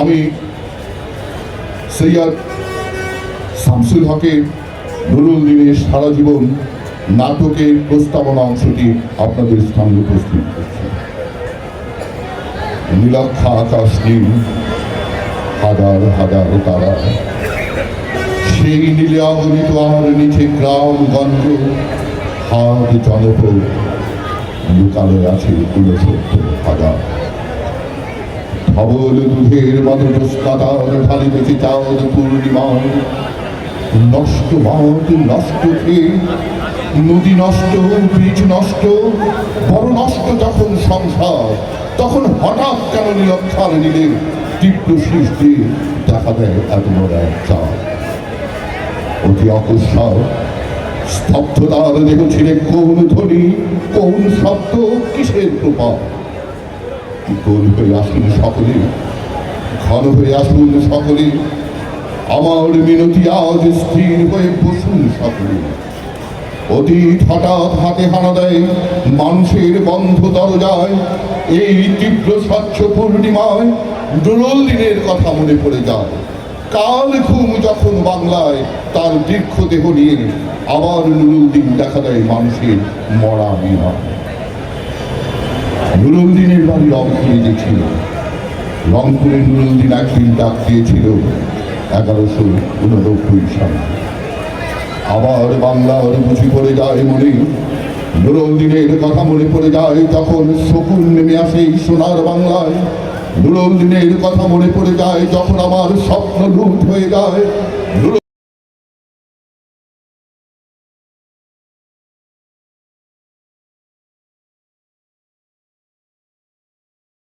আমি সৈয়দ শামসুল হকের নুরুল দিনের সারা জীবন নাটকের প্রস্তাবনা অংশটি আপনাদের সামনে উপস্থিত করছি। নীলাক্ষা আকাশ নীল হাজার হাজার তারা। সেই নীলে আবরিত আর নিচে গ্রাম গঞ্জ হাত জনপদ, লুকালো আছে ঊনসত্তর হাজার। ধবল দুধের মতো চাঁদ পূর্ণিমায় নষ্ট মাঠ নষ্ট নদী নষ্ট নষ্ট বড় নষ্ট যখন সংসার, তখন হঠাৎ কেন নিরক্ষার নিলে তীব্র সৃষ্টি দেখা দেয় চাঁদ। অতি স্তব্ধতার কোন ধ্বনি, কোন শব্দ কিসের প্রভাব গোল হয়ে আসুন সকলে, ঘন হয়ে আসুন সকলে, আমার মিনতি আজ স্থির হয়ে বসুন সকলে। অতীত হঠাৎ হাতে হানা দেয়, মানুষের বন্ধ দরজায়, এই তীব্র স্বচ্ছ পূর্ণিমায় দুরল দিনের কথা মনে পড়ে যায়। কাল ঘুম যখন বাংলায়, তার দীর্ঘ দেহ নিয়ে আবার নুরুল দিন দেখা দেয় মানুষের মরা বিনা নুরুল দিনের বাড়ি রংপুরে ছিল রংপুরে নুরুল দিন একদিন ডাক দিয়েছিল, এগারোশো উননব্বই সালে। আবার বাংলার বুঝি পড়ে যায় মনে নুরুল দিনের কথা মনে পড়ে যায় তখন শকুন নেমে আসে সোনার বাংলায়। নুরুল দিনের কথা মনে পড়ে যায় যখন আমার স্বপ্ন লুট হয়ে যায়।